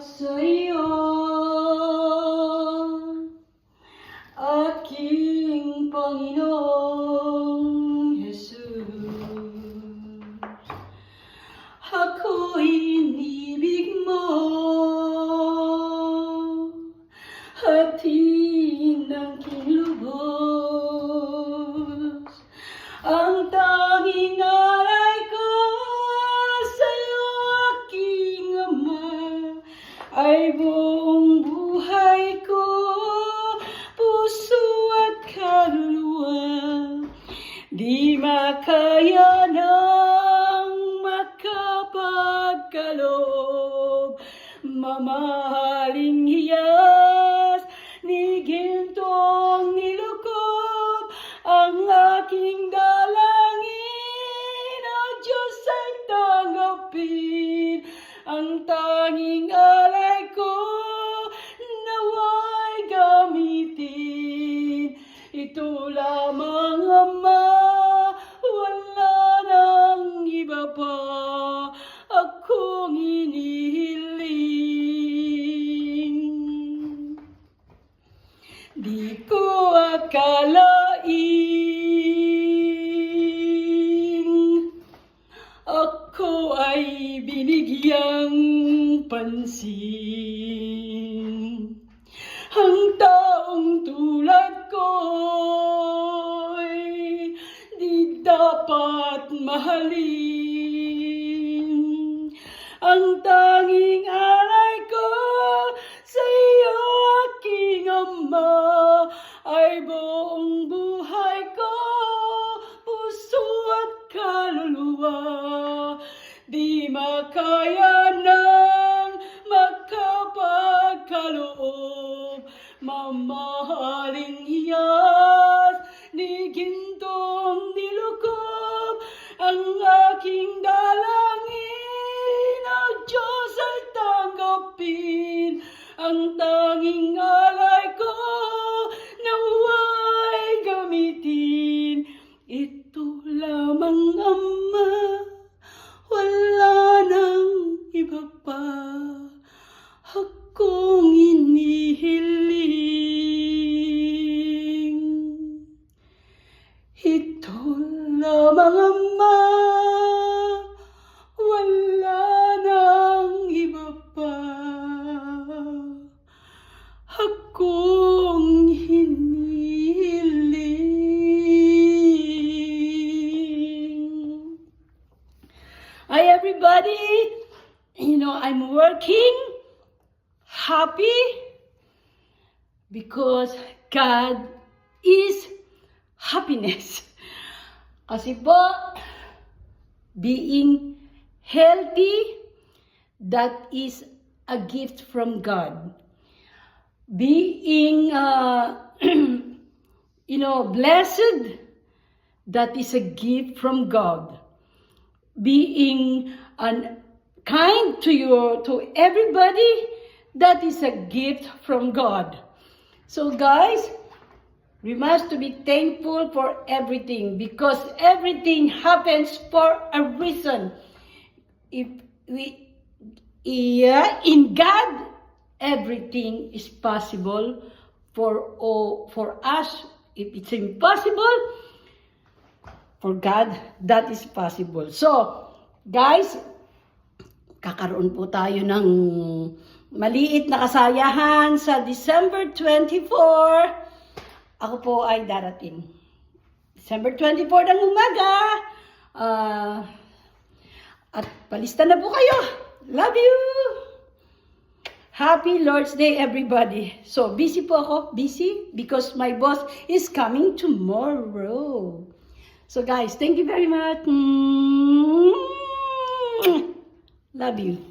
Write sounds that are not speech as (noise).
sa ay buong buhay ko, puso at kaluluwa. Di makaya ng makapagkaloob Mamahaling hiyas ni gintong nilukob Ang aking dalangin, O Diyos ay tanggapin Ang tanging lamang ama, wala nang iba pa akong inihiling. Di ko akalaing ako binigyang pansin. Ang taong tulad di dapat mahalin. Ang tanging alay ko sa iyo, aking Ama, ay buong buhay ko, puso at kaluluwa. Di makaya ng makapagkaloob Mamahaling hiyas ni gintong Ang tanging alay ko, naway gamitin. Ito lamang Ama, wala nang iba pa. Akong inihiling. Ito lamang Ama, Hi everybody, you know I'm working happy because God is happiness. Kasi po, being healthy, that is a gift from God. Being, uh, (clears throat) you know, blessed, that is a gift from God. Being un- kind to your to everybody, that is a gift from God. So guys, we must to be thankful for everything because everything happens for a reason. If we yeah, in God everything is possible for all for us if it's impossible for God that is possible. So, guys, kakaroon po tayo ng maliit na kasayahan sa December 24. Ako po ay darating. December 24 ng umaga. Ah, at palista na po kayo. Love you! Happy Lord's Day, everybody. So, busy po ako. Busy because my boss is coming tomorrow. So, guys, thank you very much. Love you.